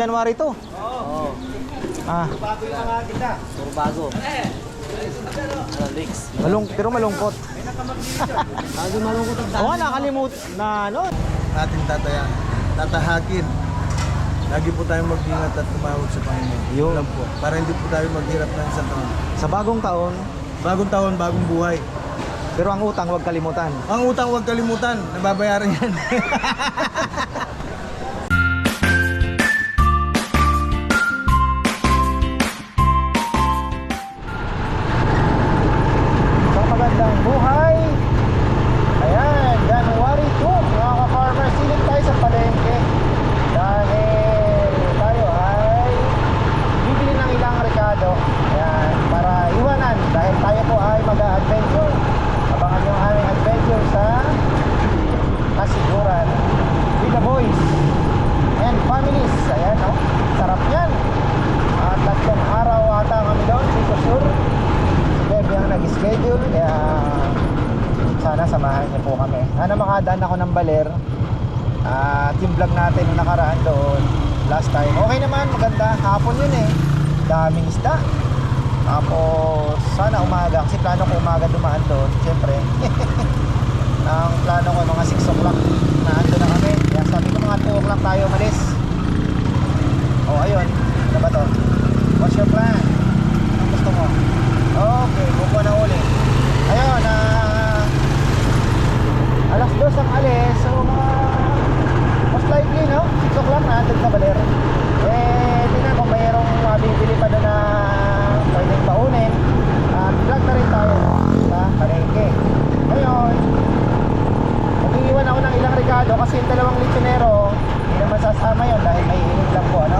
January to. Oo. Ah, Bago yung mga kita. Puro bago. Lix. malung pero malungkot. Bago malungkot ang Oo, nakalimut na ano. ating tataya, tatahakin. Lagi po tayong mag-ingat at tumawag sa Panginoon. Yun. Lang po. Para hindi po tayo maghirap ng isang taon. Sa bagong taon, Bagong taon, bagong buhay. pero ang utang huwag kalimutan. Ang utang huwag kalimutan, nababayaran yan. Dahil tayo po ay mag-adventure. Abangan yung aming adventure sa Kasiguran with the boys and families. Ayan, no? Sarap yan. At tatlong araw ata kami doon, dito sure. Si Bebe ang nag-schedule, kaya sana samahan niyo po kami. Sana makadaan ako ng baler. At yung vlog natin nung nakaraan doon, last time. Okay naman, maganda. Hapon yun eh. Daming isda. Tapos, sana umaga. Kasi plano ko umaga dumaan doon. Siyempre. ang plano ko mga 6 o'clock na ando na kami. Kaya sabi ko mga 2 o'clock tayo umalis. O ayun, ano ba to? What's your plan? Anong gusto mo? Okay, kukuha na uli. Ayun, ah... alas 2 ang alis. So, mga... Most likely, no? 6 o'clock na andun sa Baler. Eh, tingnan kung mayroong mabibili pa doon na pwedeng paunin. At vlog na rin tayo sa palengke. Ngayon, mag-iwan ako ng ilang regalo kasi yung dalawang lichonero, hindi naman sasama yun dahil may init lang po, ano?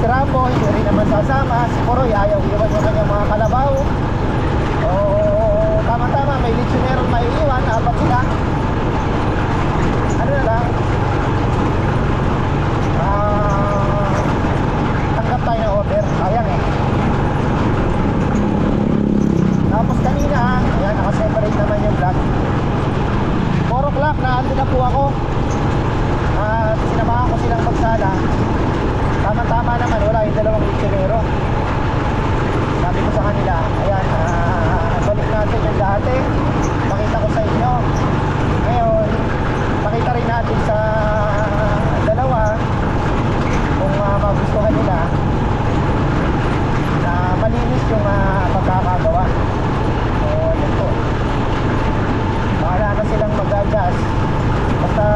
Si Rambo, hindi rin naman sasama. Si Poroy, ayaw iwan yung kanyang mga kalabaw. O, tama-tama, may lichonero may iwan, apat sila. Ano na lang? Ah, tanggap tayo ng order. Sayang eh. Tapos kanina, ayan, nakaseparate naman yung vlog. 4 o'clock na po ako. At sinamahan ko silang magsala. Tama-tama naman, wala yung dalawang lichonero. Sabi ko sa kanila, ayan, ah, balik natin yung dati. Pakita ko sa inyo. Ngayon, pakita rin natin sa dalawa kung ah, magustuhan nila na malinis yung ah, pagkakagawa. So, yun po. Bahala na silang mag-adjust. Basta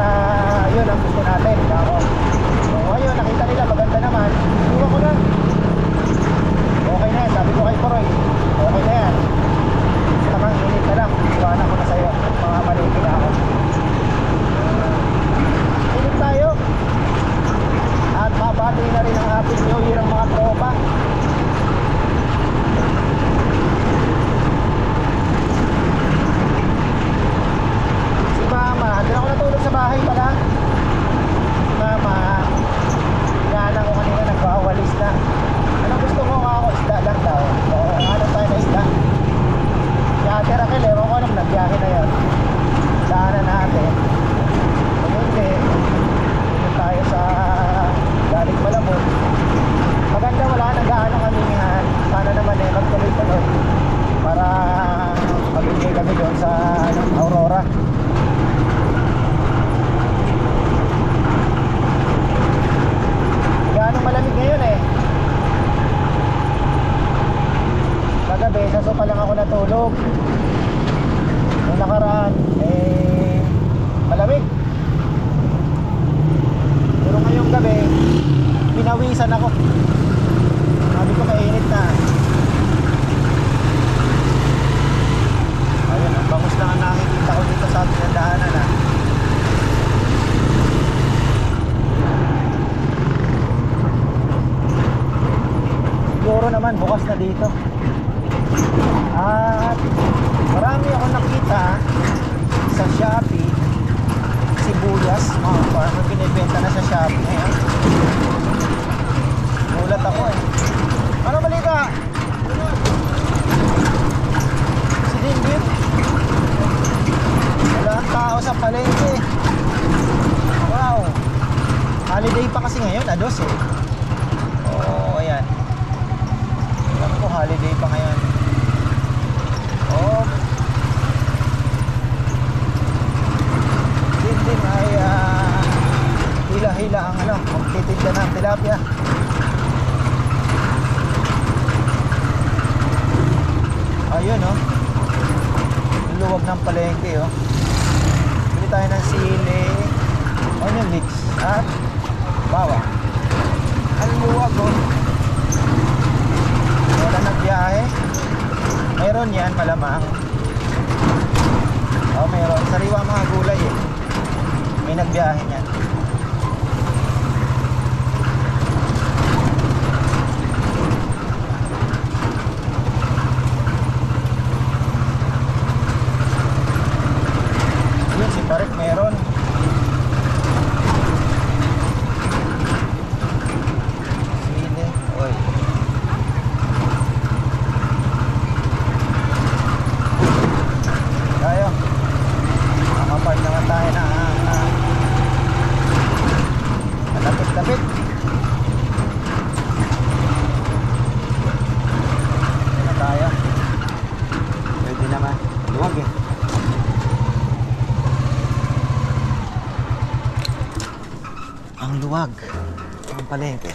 yun ang gusto natin. Ako. So ayun, nakita nila maganda naman. Iwan ko na. Okay na yan. Sabi ko kay Poroy. Okay na yan. Tamang init na lang. Iwanan ko na sa'yo. Mga maliki na ako. Init tayo. At mabati na rin ang Happy New Year ang mga tropa. Si Mama, doon ako natulog sa bahay pala. Si Mama, inaanan ko kanina nagwawalis na. Ano gusto mo ako? Isda lang daw. So, ano tayo na isda? Si Ate Raquel, ewan ko anong nagbiyahe na yun. Daanan natin. Kung hindi, dito tayo sa galing malamon. Maganda wala nag-aano kami nga. Sana naman eh, magtuloy-tuloy. Para pag-enjoy kami doon sa ano, Aurora. Gaano malamig ngayon eh. Kagabi, sa sopa lang ako natulog. Nung nakaraan, eh, malamig. Pero ngayong gabi, pinawisan ako. Sabi ko mainit na. Ayun, ang bangus lang ang nakikita ko dito sa ating daanan ah. Siguro naman bukas na dito. At marami ako nakita sa Shopee sibuyas, mga farmer binibenta na sa Shopee ngayon. Gulat ako eh. Ano balita? Si Dinggit? Wala ang tao sa palengke. Wow. Holiday pa kasi ngayon, ados eh. Oh, ayan. Alam ko, holiday pa ngayon. Oh. Din din ay ah, hila-hila ang ano, magtitinda ng tilapia. Ayun oh. Yung luwag ng palengke oh. Bili tayo ng sili, onion mix at bawang. Ang luwag oh. Wala nagbiyahe. Meron yan, malamang. Oh, meron. Sariwa mga gulay eh. May nagbiyahe niyan. Yun, si Parek meron. Sili. Oy. Tayo. Makapart naman tayo na uh, malapit-lapit. Ito na tayo. Pwede naman. Luwag eh. Ang luwag. Ang palengke.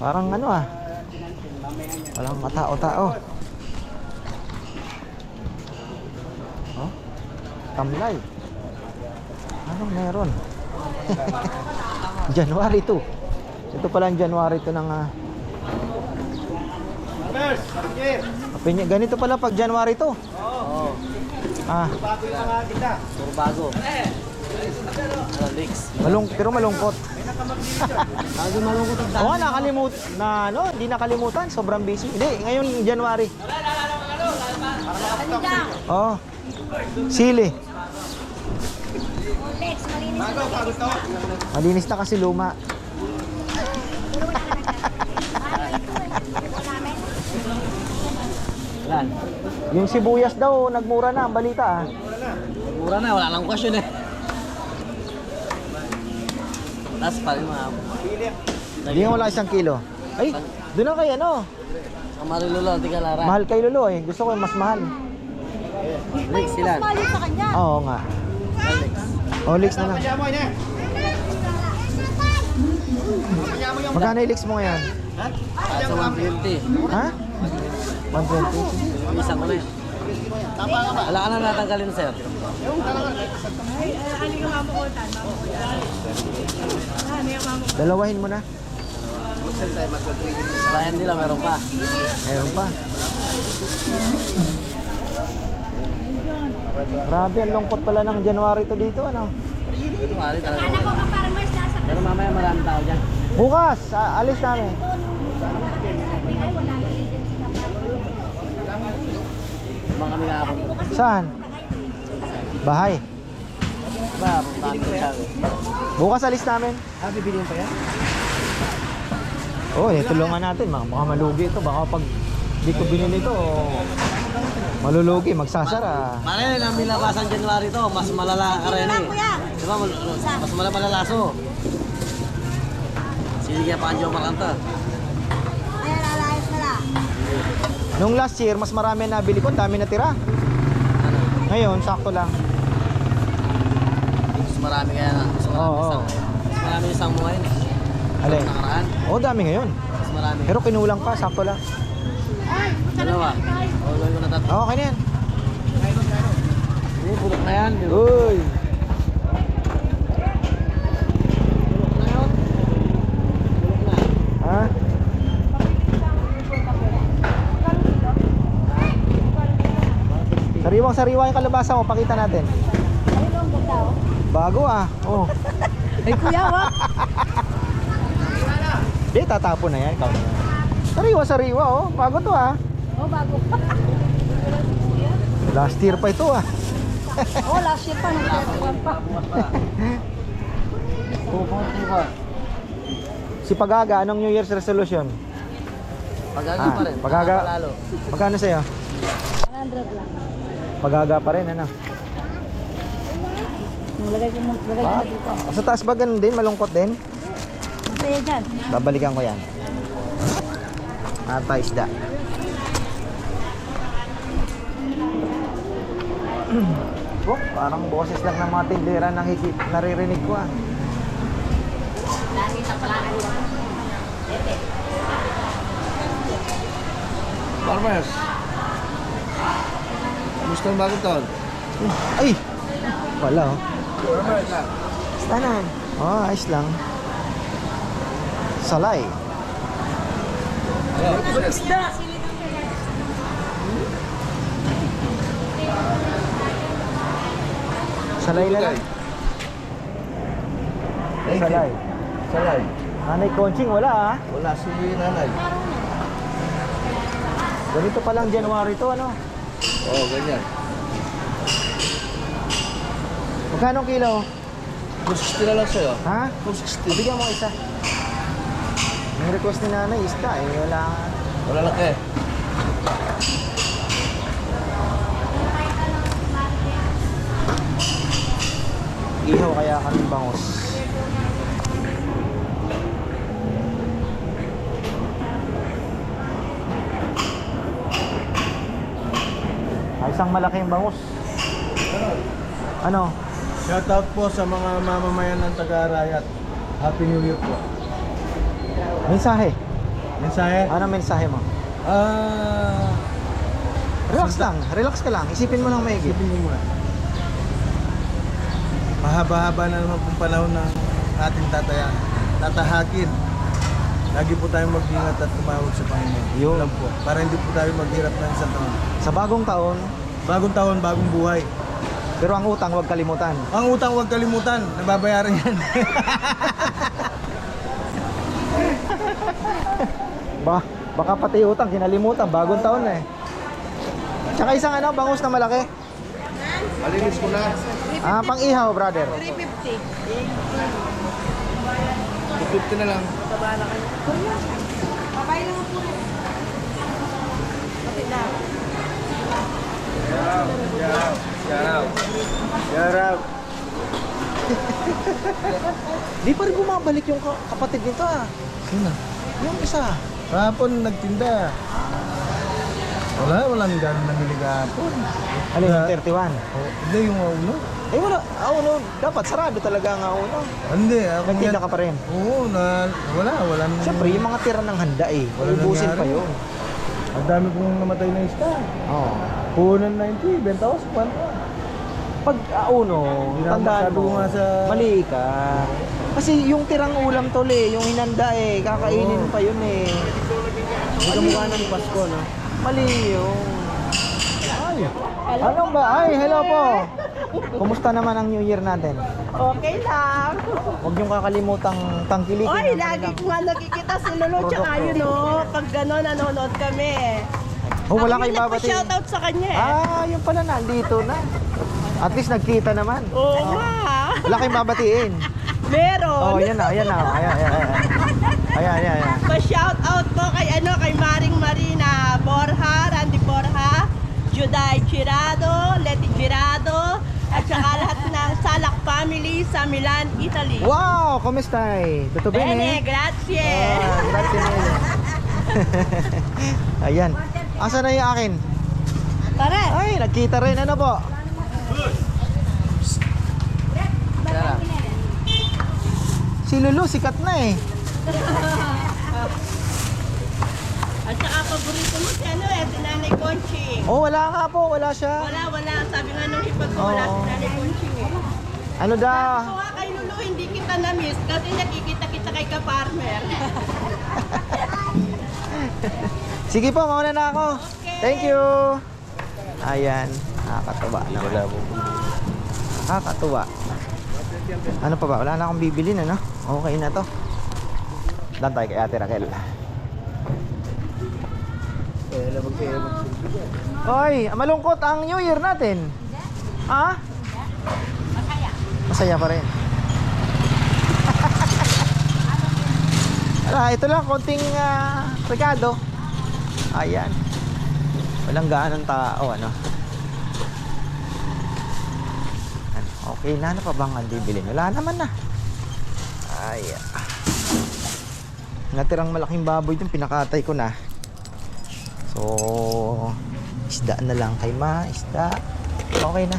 Parang ano ah. Walang matao-tao. Oh? Tamlay. Anong meron? January 2. Ito pala ang January 2 ng uh, Pinya, ganito pala pag January 2. Oo. Ah, Bago yung mga kita. Puro bago. Ano, malung pero malungkot. Bago malungkot ang Oo, nakalimut na ano, hindi nakalimutan, sobrang busy. Hindi, ngayon January. Oh. Sili. Lex, malinis na Malinis na kasi luma. Yan. Yung sibuyas daw, nagmura na ang balita ah. Mura na, wala nang question eh. Tapos pa rin mga... Hindi nga wala isang kilo. Ay, doon na kay ano. Ang marilulo, di ka lara. Mahal kay Lolo eh. Gusto ko yung mas mahal. Leaks sila. Mali sa kanya. Oo nga. Olix na lang. Magkano ilix mo ngayon? Sa 120. Ha? 120. Isa mo na yun. Wala ka na natanggalin, sir. Dalawahin mo na. Bayan nila, meron pa. Meron pa. Grabe, ang lungkot pala ng January to dito, ano? Ito, mali talaga. Anak ko mas nasa Pero mamaya marami tao dyan. Bukas, alis namin. Saan? Bahay. Bukas alis namin. Ah, bibiliin pa yan? Oh, tulungan natin. Baka, baka malugi ito. Baka pag di ko binili ito, malulugi, magsasara. Mali, nang nilabasan January to, mas malala ka rin eh. Di ba, mal- mas malala malalaso. Sige pa ang Jomar Anta. Ayan, alayas na lang. Nung last year, mas marami nabili ko, dami na tira. Ano? Ngayon, sakto lang. Mas marami kaya na. Mas marami Oo, isang. Mas marami isang mo ngayon. Alin? Nakaraan. Oo, dami ngayon. Mas marami. Pero kinulang pa, sakto lang. Dalawa. Oo, okay na yan. Hindi, bulok na yan. Bulok Uy! na yun. Bulok na. Ha? Sariwang sariwa yung kalabasa mo, pakita natin. Ayun ang ganda oh. Bago ah. Oh. Ay kuya, wak. Di, tatapon na yan. Ikaw na yan. Sariwa sariwa oh. Bago to ah. Oh, bago pa. Last year pa ito ah. oh, last year pa. Nagkakawan pa. Si Pagaga, anong New Year's resolution? Pagaga Ah, pa rin. pagaga. Lalo. Magkano sa'yo? 100 lang. Pagaga pa rin, ano? Lagay ko mo, lagay ko Ah, dito. sa taas ba ganun din? Malungkot din? Masaya dyan. Babalikan ko yan. Ata isda. oh, parang boses lang ng mga tindera nakikit, naririnig ko ah. Farmers. Gusto ang bagong taon? Ay! Wala oh. Farmers lang. Tanan. Oh, ayos lang. Salay. Isda! Salay na lang. Salay. Salay. Nanay Conching, wala ah. Wala si nanay. Ganito pa lang January to, ano? Oo, oh, ganyan. Magkano kilo? 260 na lang sa'yo. Ha? 260. Mabigyan mo isa. Yung request ni nanay, isda eh. Wala. Wala lang eh. Ihaw kaya kami bangos. Ay, isang malaking bangus. Ano? Shout out po sa mga mamamayan ng Taga-Arayat. Happy New Year po. Mensahe. Mensahe? Ano mensahe mo? Ah... Relax lang. Relax ka lang. Isipin mo lang maigi. Isipin mo muna. Mahaba-haba na naman pong panahon ng ating tataya, tatahakin. Lagi po tayong mag-ingat at tumawag sa Panginoon. Yun. Lang po. Para hindi po tayo maghirap ng isang taon. Sa bagong taon, Bagong taon, bagong buhay. pero ang utang huwag kalimutan. Ang utang huwag kalimutan, nababayaran yan. Ba, baka pati utang kinalimutan. Bagong taon na eh. Tsaka isang ano, bangus na malaki. Malinis ko na. Ah, pang ihaw, brother. 250 na lang. Yarap. Di pa rin bumabalik yung ka- kapatid nito ah. Sino? Yung isa. Kahapon nagtinda. Wala, walang gano'n namili kahapon. Ano yung Ah. 31? Oh, hindi yung uno. Eh wala, ah, uno, dapat sarado talaga ang uno. Hindi, ako Nagtinda yan- ka pa rin. Oo, na, wala, wala. nang- Siyempre, yung mga tira ng handa eh. Wala Ubusin nangyari. pa yun. Ang dami kong namatay na isda. Oo. Punan 90, benta ko sa kwanta. Pag ah, uno, Hindi na tandaan masyado mo, nga sa- mali ka. Kasi yung tirang ulam tol eh, yung hinanda eh, kakainin Oo. pa yun eh. Hindi ka mukha ng Pasko, no? Mali yun. Ay, ano ba? Ay, hello po. Kumusta naman ang New Year natin? Okay lang. Huwag niyong kakalimutang tangkilikin. Oy, lagi ko nga nakikita si Lolo tsaka yun oh. Pag gano'n, nanonood kami. Oh, wala Ako kayong yung babati. nagpa-shoutout sa kanya eh. Ah, yung pala nandito na. At least nagkita naman. Oo nga. Wala kayong babatiin. Meron. Oh, yan na, ayan na. Ayan, ayan, ayan. Ayan, ayan, ayan. Pa-shoutout po kay ano, kay Maring Marina Borja, Randy Borja, Juday Girado, Leti Girado, at saka lahat ng Salak family sa Milan, Italy. Wow, kumusta eh? Tutto Bene, bene? grazie. Ah, grazie mille. Ayan. Asa na yung akin? Tara. Ay, nagkita rin. Ano po? Si Lulu, sikat na eh. At saka paborito mo si ano eh, si Nanay Conching. Oh, wala nga po. Wala siya. Wala, wala. Sabi nga nung hipag ko, wala Oo. si Nanay Conching eh. Ano daw? Nga kay Lulu, hindi kita na-miss kasi nakikita kita kay ka-farmer. Sige po, mauna na ako. Okay. Thank you. Ayan. Nakakatuwa naman. Nakakatuwa. Ano pa ba? Wala na akong bibilin, ano? Okay na to. Dan tayo kay Ate Raquel. Hoy, malungkot ang New Year natin. Ha? Masaya. Masaya pa rin. Ah, ito lang, konting ah, regado. Ayan. Walang gaanong tao, ano. Ayan, Okay na, ano pa bang ang bibilin? Wala naman na. Ay, ah. Natirang malaking baboy dun, pinakatay ko na. So, isda na lang kay ma, isda. Okay na.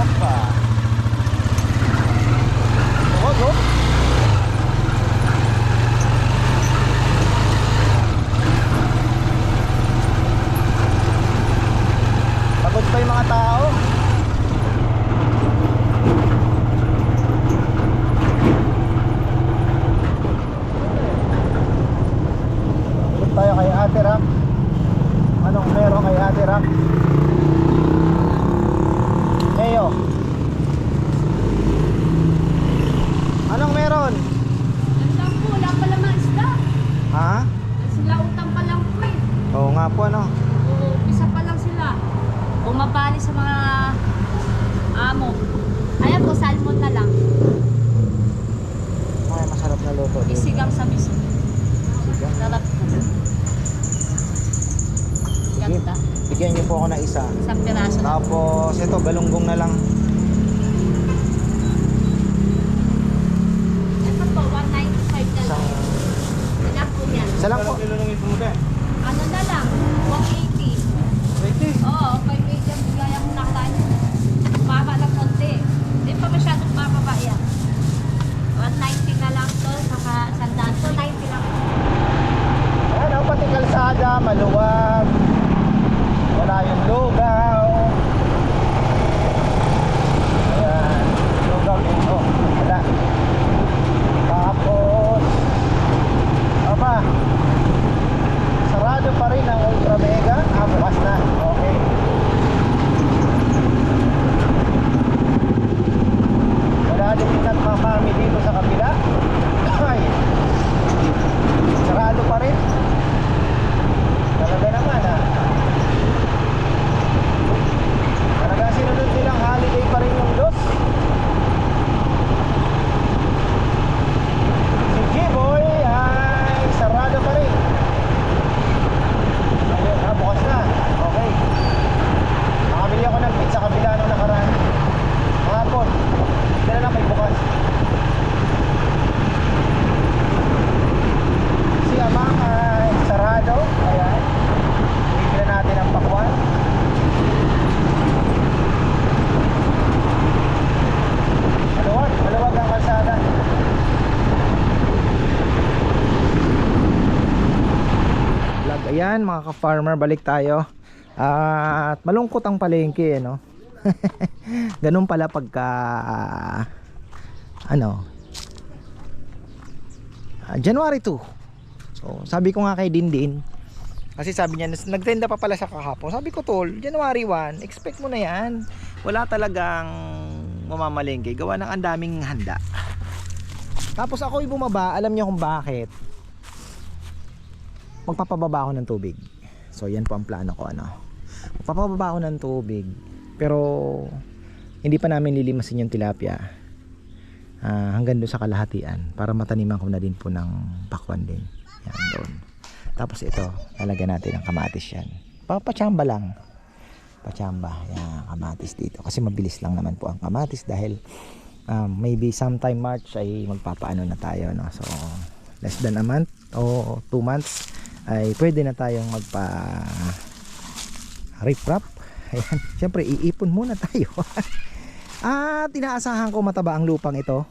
Opa. Oh, go. Pagod pa yung mga tao. Ikot tayo kay Ate Ram. Anong meron kay Ate Ram? Mayo. Anong meron? Ang po, wala pala mga isda. Ha? Sila utang pa lang po eh. Oo nga po ano. Oo, Umpisa pa lang sila. Bumabali sa mga amo. Ayan po, salmon na lang. Ay, masarap na luto. Isigang sa miso. Sigang. Sarap po. Ganda. bigyan niyo po ako ng isa. Isang piraso na. Tapos ito, galunggong na lang. Ito po, 195 na Isang, lang. Ilan po yan? isa lang po. kilo ng ito mo dyan? Ano na lang? 180. Oo, 580 ang bigay ang nakalaan. Baba ng konti. Hindi pa masyadong bababa yan. 190 na lang to, saka sandaan to, 90 lang. Ayan, oh, pati kalsada, maluwag. Wala yung lugaw. Ayan, lugaw dito. Wala. Tapos, aba, sarado pa rin ang Ultra Mega. Ah, bukas na. Okay. Wala din nagmamami dito sa kabila. Ay, sarado pa rin. Talaga naman ah. Talaga sinunod nilang holiday pa rin yung dos. Si G-Boy ay sarado pa rin. Ayun, ah, bukas na. Okay. Nakabili ako ng pizza kabila nung nakaraan. Kahapon. Hindi na lang may bukas. Si Amang ay sarado. Ayan. Bigyan natin ang pakwan. Maluwag, maluwag ang kalsada. Ayan mga ka-farmer, balik tayo. At malungkot ang palengke, no? Ganun pala pagka ah, ano ah, January 2 so sabi ko nga kay Dindin kasi sabi niya nagtenda pa pala sa kahapon. Sabi ko tol January 1 expect mo na yan. Wala talagang mamamalengke. Gawa ng ang daming handa. Tapos ako bumaba alam niyo kung bakit magpapababa ako ng tubig. So yan po ang plano ko ano. Magpapababa ako ng tubig pero hindi pa namin lilimasin yung tilapia ah, hanggang doon sa kalahatian para mataniman ko na din po ng pakwan din. Yan doon. Tapos ito lalagyan natin ng kamatis yan. Papachamba lang. Pachamba yan kamatis dito. Kasi mabilis lang naman po ang kamatis dahil um, maybe sometime March ay magpapaano na tayo no? So less than a month o 2 months ay pwede na tayong magpa riprap. Ayan syempre iipon muna tayo. At inaasahan ko mataba ang lupang ito.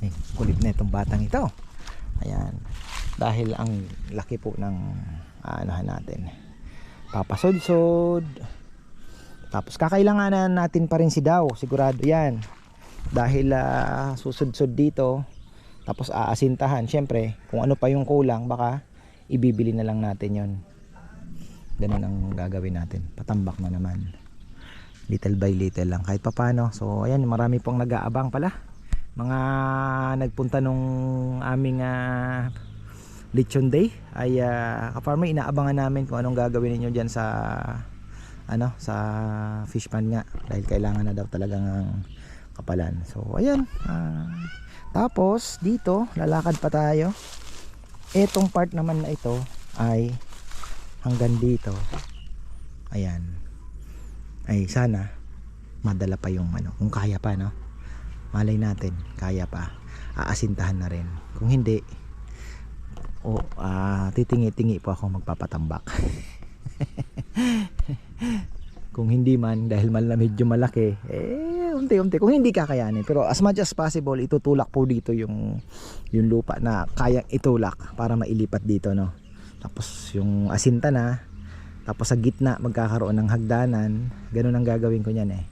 Eh, kulit na itong batang ito. Ayan dahil ang laki po ng aanahan natin. Papasodsod tapos kakailanganan natin pa rin si Daw sigurado yan. Dahil uh, susudsod dito tapos aasintahan. Syempre kung ano pa yung kulang baka ibibili na lang natin yon ganun ang gagawin natin. Patambak na naman. Little by little lang. Kahit papano. So ayan marami pong nag-aabang pala. Mga nagpunta nung aming uh, lechon day ay uh, ka-farmer inaabangan namin kung anong gagawin ninyo dyan sa ano sa fish pan nga. Dahil kailangan na daw talagang kapalan. So ayan. ah, tapos dito lalakad pa tayo. Etong part naman na ito ay hanggang dito. Ayan. Ay sana madala pa yung ano, kung kaya pa no. Malay natin, kaya pa. Aasintahan na rin. Kung hindi, o ah, titingi-tingi po ako magpapatambak. kung hindi man dahil mal medyo malaki eh unti-unti kung hindi kakayanin. Pero as much as possible itutulak po dito yung yung lupa na kayang itulak para mailipat dito no? Tapos yung asinta na tapos sa gitna magkakaroon ng hagdanan. Ganun ang gagawin ko niyan eh.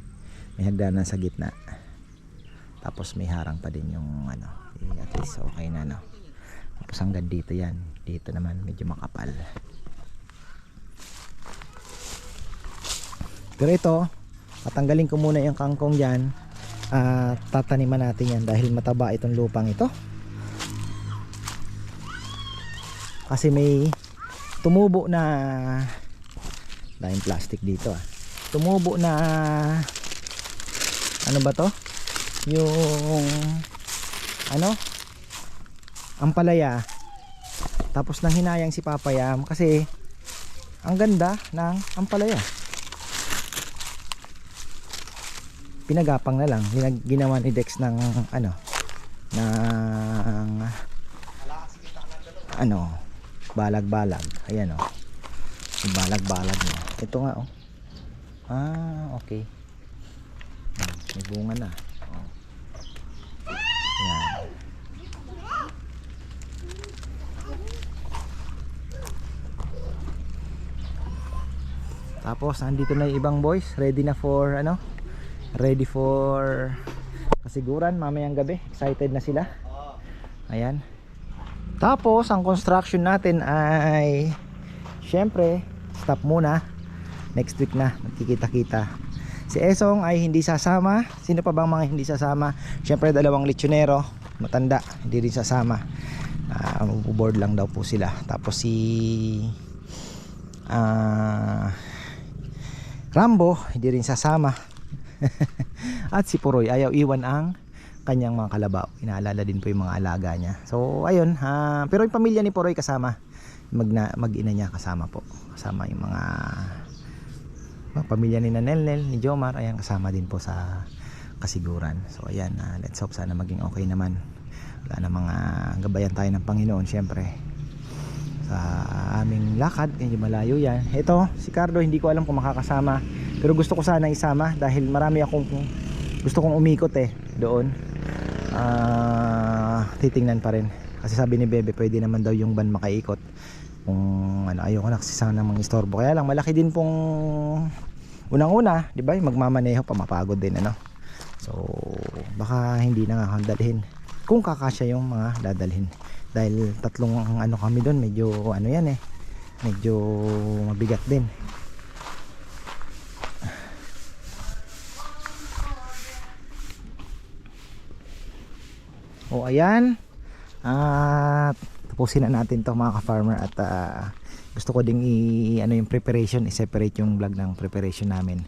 May hagdanan sa gitna. Tapos may harang pa din yung ano eh, at least okay na no? Tapos hanggang dito yan. Dito naman medyo makapal. Pero ito patanggalin ko muna yung kangkong dyan at tataniman natin yan dahil mataba itong lupang ito. Kasi may tumubo na daming plastic dito ah. Tumubo na ano ba to? Yung ano? Ampalaya. Tapos nang hinayang si Papayam kasi ang ganda ng ampalaya pinagapang na lang. Ginawa ni Dex ng ano ng ano balag-balag. Ayan oh. Yung balag-balag niya. Ito nga oh. Ah okay. May bunga na. Oh. ayan. Tapos nandito na yung ibang boys. Ready na for ano ready for kasiguran mamayang gabi. Excited na sila. Ayan. Tapos ang construction natin ay syempre stop muna. Next week na magkikita kita si Esong ay hindi sasama. Sino pa bang mga hindi sasama? Syempre dalawang lechonero. Matanda hindi rin sasama. Uh, board lang daw po sila. Tapos si ah Rambo hindi rin sasama at si Puroy ayaw iwan ang kanyang mga kalabaw. Inaalala din po yung mga alaga niya. So ayun ha, pero yung pamilya ni Puroy kasama mag, na, mag ina niya kasama po. Kasama yung mga mga pamilya ni Nanelnel ni Jomar ayan kasama din po sa kasiguran. So ayan ah, let's hope sana maging okay naman. Wala na mga gabayan tayo ng Panginoon syempre. Sa aming lakad medyo malayo yan. Ito si Cardo hindi ko alam kung makakasama pero gusto ko sana isama dahil marami akong gusto kong umikot eh doon. Ah, titingnan pa rin. Kasi sabi ni Bebe pwede naman daw yung van makaikot. Kung ano ayoko na kasi sana mang istorbo kaya lang malaki din pong unang una di ba? Magmamaneho pa mapagod din ano? So baka hindi na nga dalhin. Kung kakasya yung mga dadalhin. Dahil tatlong ano kami doon medyo ano yan eh. Medyo mabigat din o ayan. At tapusin na natin to mga ka-farmer. At ah, gusto ko ding i ano yung preparation i-separate yung vlog ng preparation namin.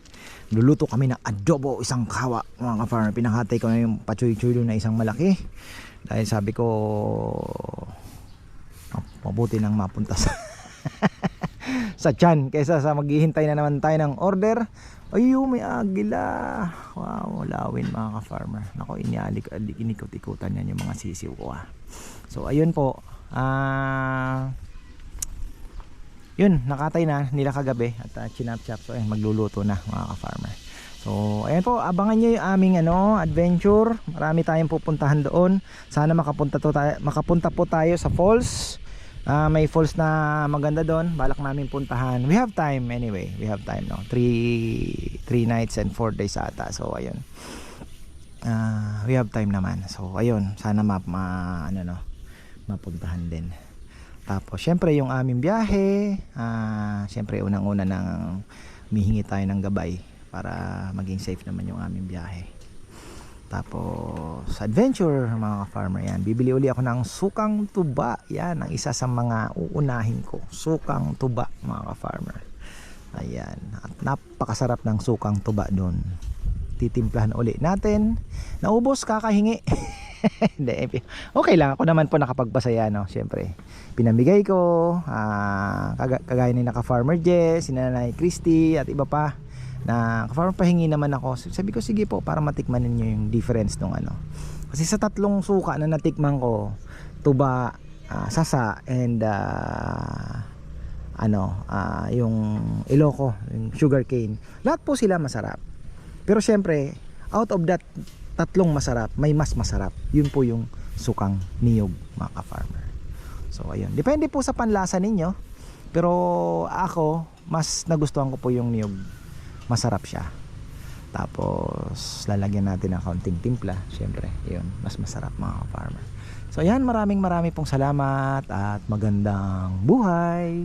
Luluto kami ng adobo isang kawa mga ka-farmer. Pinakatay ko na yung pachoy-choy doon na isang malaki. Dahil sabi ko oh, mabuti nang mapunta sa sa tiyan kaysa sa maghihintay na naman tayo ng order ayo may agila. Wow lawin mga ka-farmer. Nako inialik inikot-ikutan yan yung mga sisiw ko ah. So ayun po. Ah yun nakatay na nila kagabi at uh, chinap-chap. So ayun magluluto na mga ka-farmer. So ayan po abangan nyo yung aming ano adventure. Marami tayong pupuntahan doon. Sana makapunta, to tayo, makapunta po tayo sa falls Ah, may falls na maganda doon. Balak namin puntahan. We have time anyway. We have time no? 3 3 nights and 4 days ata. So ayun. Ah, we have time naman. So ayun. Sana ma, ma ano no? Mapuntahan din. Tapos syempre yung aming biyahe. Ah syempre unang una nang mihingi tayo ng gabay para maging safe naman yung aming biyahe tapos adventure mga ka-farmer yan. Bibili uli ako ng sukang tuba. Yan ang isa sa mga uunahin ko. Sukang tuba mga ka-farmer. Ayan. At napakasarap ng sukang tuba doon. titimplahan uli natin. Naubos, kakahingi. Eh, okay lang. Ako naman po nakapagpasaya, no? Siyempre, pinamigay ko, ah, kaga- kagaya ni naka-farmer Jess, si Nanay Christy, at iba pa, na farmer pahingi naman ako. Sabi ko, sige po, para matikman ninyo yung difference nung ano. Kasi sa tatlong suka na natikman ko, tuba, ah, sasa, and ah, ano, ah, yung iloko, yung sugar cane. Lahat po sila masarap. Pero syempre, out of that tatlong masarap, may mas masarap. Yun po yung sukang niyog, mga ka-farmer. So, ayun. Depende po sa panlasa ninyo. Pero ako, mas nagustuhan ko po yung niyog. Masarap siya. Tapos, lalagyan natin ng kaunting timpla. Syempre, yun. Mas masarap mga ka-farmer. So, ayan. Maraming maraming pong salamat at magandang buhay.